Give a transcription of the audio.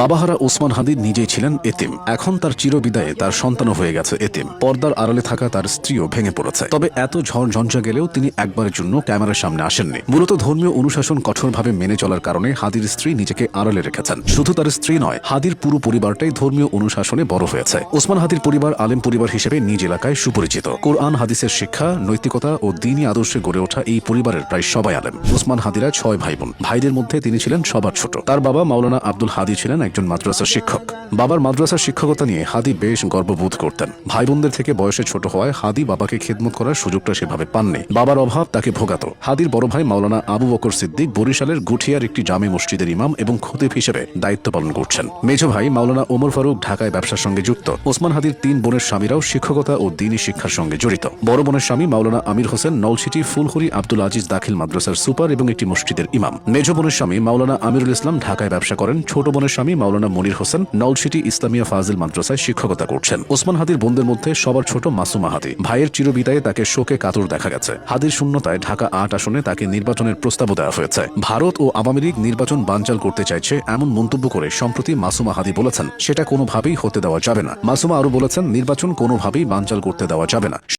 বাবাহারা ওসমান হাদি নিজেই ছিলেন এতিম। এখন তার চিরবিদায়ে তার সন্তানও হয়ে গেছে এতিম। পর্দার আড়ালে থাকা তার স্ত্রীও ভেঙে পড়েছে। তবে এত ঝড় ঝঞ্ঝা গেলেও তিনি একবারের জন্য ক্যামেরার সামনে আসেননি। মূলত ধর্মীয় অনুশাসন কঠোরভাবে মেনে চলার কারণে হাদির স্ত্রী নিজেকে আড়ালে রেখেছেন। শুধু তার স্ত্রী নয়, হাদির পুরো পরিবারটাই ধর্মীয় অনুশাসনে বড় হয়েছে। ওসমান হাদির পরিবার আলেম পরিবার হিসেবে নিজ এলাকায় সুপরিচিত। কোরআন, হাদিসের শিক্ষা, নৈতিকতা ও দিনী আদর্শে গড়ে ওঠা এই পরিবারের প্রায় সবাই আলেম। ওসমান হাদিরা ছয় ভাই বোন। ভাইদের মধ্যে তিনি ছিলেন সবার ছোট। তার বাবা মাওলানা আব্দুল হাদি ছিলেন একজন মাদ্রাসার শিক্ষক। বাবার মাদ্রাসার শিক্ষকতা নিয়ে হাদি বেশ গর্ববোধ করতেন। ভাই বোনদের থেকে বয়সে ছোট হওয়ায় হাদি বাবাকে খেদমত করার সুযোগটা সেভাবে পাননি। বাবার অভাব তাকে ভোগাত। হাদির বড় ভাই মাওলানা আবু বকর সিদ্দিক বরিশালের গুঠিয়ার একটি জামে মসজিদের ইমাম এবং খতিব হিসেবে দায়িত্ব পালন করছেন। মেজ ভাই মাওলানা ওমর ফারুক ঢাকায় ব্যবসার সঙ্গে যুক্ত। ওসমান হাদির তিন বোনের স্বামীরাও শিক্ষকতা ও দিনী শিক্ষার সঙ্গে জড়িত। বড় বোনের স্বামী মাওলানা আমির হোসেন নলছিটি ফুলহরি আব্দুল আজিজ দাখিল মাদ্রাসার সুপার এবং একটি মসজিদের ইমাম। মেজ বোনের স্বামী মাওলানা আমিরুল ইসলাম ঢাকায় ব্যবসা করেন। ছোট বোনের স্বামী মাওলানা মনির হোসেন নলছিটি ইসলামিয়া ফাজিল মাদ্রাসায় শিক্ষকতা করছেন। ওসমান হাদির বোনদের মধ্যে সবার ছোট মাসুমা হাদি ভাইয়ের চিরবিদায়ে তাকে শোকে কাতর দেখা গেছে। হাদির শূন্যতায় ঢাকা আট আসনে তাকে নির্বাচনের প্রস্তাবও দেওয়া হয়েছে। ভারত ও আওয়ামী লীগ নির্বাচন বানচাল করতে চাইছে এমন মন্তব্য করে সম্প্রতি মাসুমা হাদি বলেছেন, সেটা কোনোভাবেই হতে দেওয়া যাবে না। মাসুমা আরও বলেছেন, নির্বাচন কোনোভাবেই বানচাল করতে দেওয়া যাবে না।